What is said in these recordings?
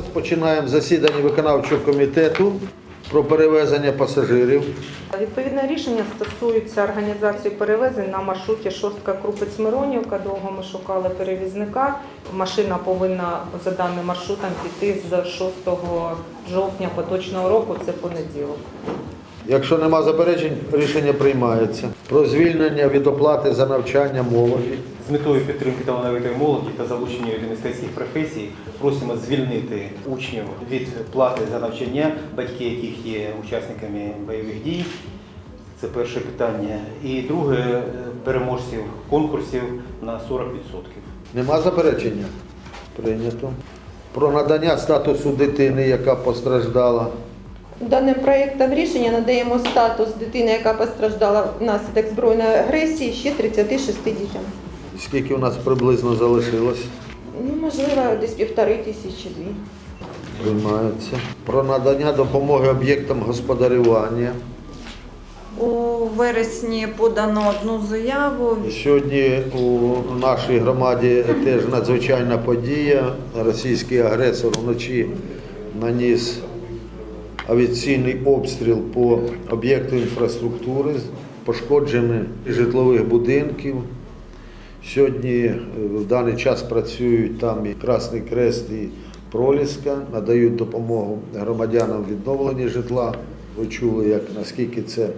Розпочинаємо засідання виконавчого комітету про перевезення пасажирів. Відповідне рішення стосується організації перевезень на маршруті шостка крупець Миронівка. Довго ми шукали перевізника. Машина повинна за даним маршрутом піти з 6 жовтня поточного року. Це понеділок. Якщо нема заперечень, рішення приймається. Про звільнення від оплати за навчання молоді. З метою підтримки талановитої молоді та залучення до мистецьких професій просимо звільнити учнів від плати за навчання, батьки яких є учасниками бойових дій. Це перше питання. І друге е, переможців конкурсів на 40%. Нема заперечення? Прийнято. Про надання статусу дитини, яка постраждала. Даним проєктом рішення надаємо статус дитини, яка постраждала внаслідок збройної агресії, ще 36 дітям. Скільки у нас приблизно залишилось? Ну, можливо, десь півтори тисячі дві. Приймається. Про надання допомоги об'єктам господарювання. У вересні подано одну заяву. Сьогодні у нашій громаді теж надзвичайна подія. Російський агресор вночі наніс авіаційний обстріл по об'єкту інфраструктури, пошкоджені житлових будинків. Сьогодні е, в даний час працюють там і Красний Крест, і Проліска, надають допомогу громадянам в відновленні житла. Ви чули, як наскільки це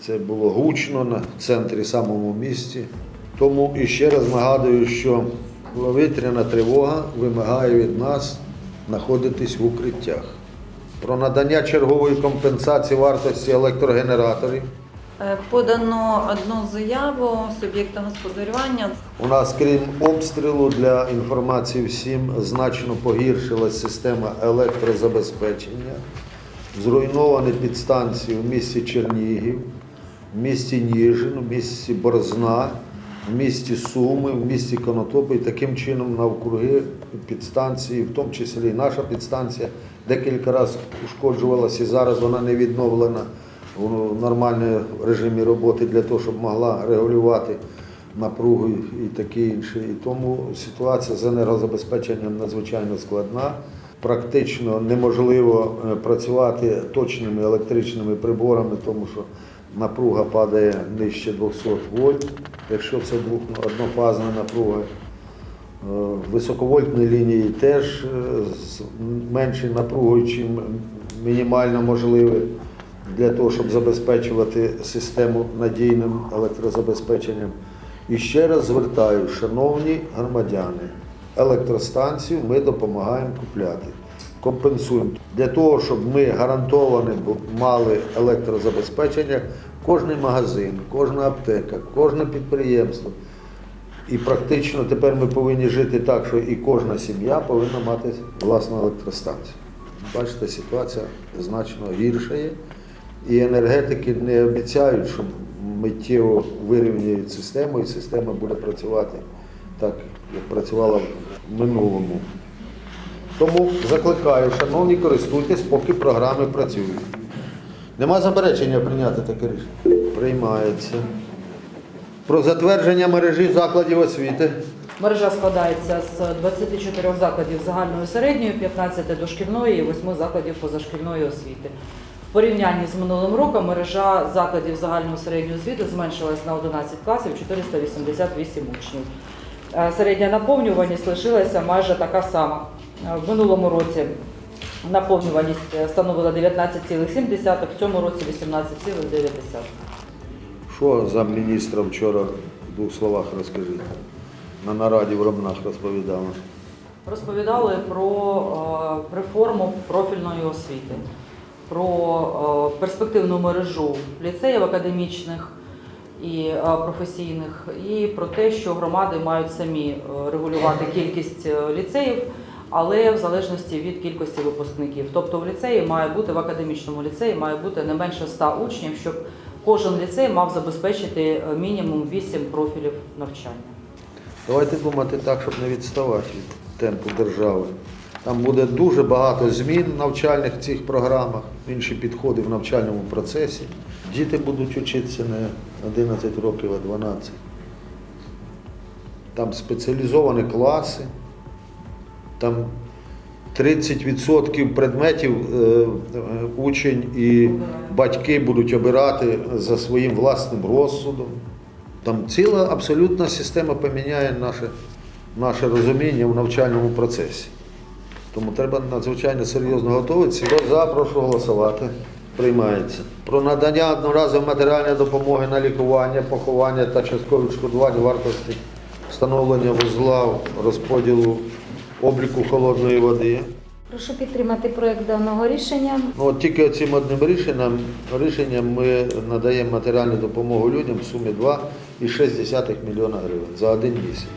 це було гучно на центрі самому місті. Тому і ще раз нагадую, що повітряна тривога вимагає від нас знаходитись в укриттях. Про надання чергової компенсації вартості електрогенераторів. Е, Подано одну заяву суб'єкта господарювання. У нас, крім обстрілу, для інформації всім значно погіршилась система електрозабезпечення. Зруйновані підстанції в місті Чернігів, в місті Ніжин, в місті Борзна, в місті Суми, в місті Конотопи. І таким чином навкруги підстанції, в тому числі і наша підстанція, декілька разів ушкоджувалася і зараз вона не відновлена в нормальному режимі роботи для того, щоб могла регулювати напругу і таке інше. І тому ситуація з енергозабезпеченням надзвичайно складна. Практично неможливо е, працювати точними електричними приборами, тому що напруга падає нижче 200 вольт, якщо це двох- однофазна напруга. Е, Високовольтні лінії теж е, з меншою напругою, чим мінімально можливе для того, щоб забезпечувати систему надійним електрозабезпеченням. І ще раз звертаю, шановні громадяни, електростанцію ми допомагаємо купляти, компенсуємо. Для того, щоб ми гарантовано мали електрозабезпечення, кожний магазин, кожна аптека, кожне підприємство. І практично тепер ми повинні жити так, що і кожна сім'я повинна мати власну електростанцію. Бачите, ситуація значно гіршає. І енергетики не обіцяють, що миттєво вирівняють систему, і система буде працювати так, як працювала в минулому. Тому закликаю, шановні, користуйтесь, поки програми працюють. Нема заперечення прийняти таке рішення? Приймається. Про затвердження мережі закладів освіти. Мережа складається з 24 закладів загальної середньої, 15 дошкільної і 8 закладів позашкільної освіти. В порівнянні з минулим роком мережа закладів загальної середньої освіти зменшилась на 11 класів 488 учнів. Е, Середня наповнюваність лишилася майже така сама. Е, В минулому році наповнюваність е, становила 19,7, в цьому році 18,9. Що замміністра вчора в двох словах розкажіть? На нараді в Ромнах розповідала. Розповідали про реформу профільної освіти, про перспективну мережу ліцеїв академічних і е, професійних, і про те, що громади мають самі е, регулювати кількість е, ліцеїв, але в залежності від кількості випускників. Тобто в ліцеї має бути в академічному ліцеї має бути не менше 100 учнів, щоб кожен ліцей мав забезпечити мінімум 8 профілів навчання. Давайте думати так, щоб не відставати від темпу держави. Там буде дуже багато змін в навчальних цих програмах, інші підходи в навчальному процесі. Діти будуть вчитися не 11 років, а 12. Там спеціалізовані класи, там 30% предметів е, е, учень і батьки будуть обирати за своїм власним розсудом. Там ціла абсолютна система поміняє наше, наше розуміння в навчальному процесі. Тому треба надзвичайно серйозно готуватися. Хто за, прошу голосувати. Приймається. Про надання одноразової матеріальної допомоги на лікування, поховання та часткове відшкодування вартості встановлення вузла розподілу обліку холодної води. Прошу підтримати проект даного рішення. Ну, от тільки цим одним рішенням, рішенням ми надаємо матеріальну допомогу людям в сумі 2,6 мільйона гривень за один місяць.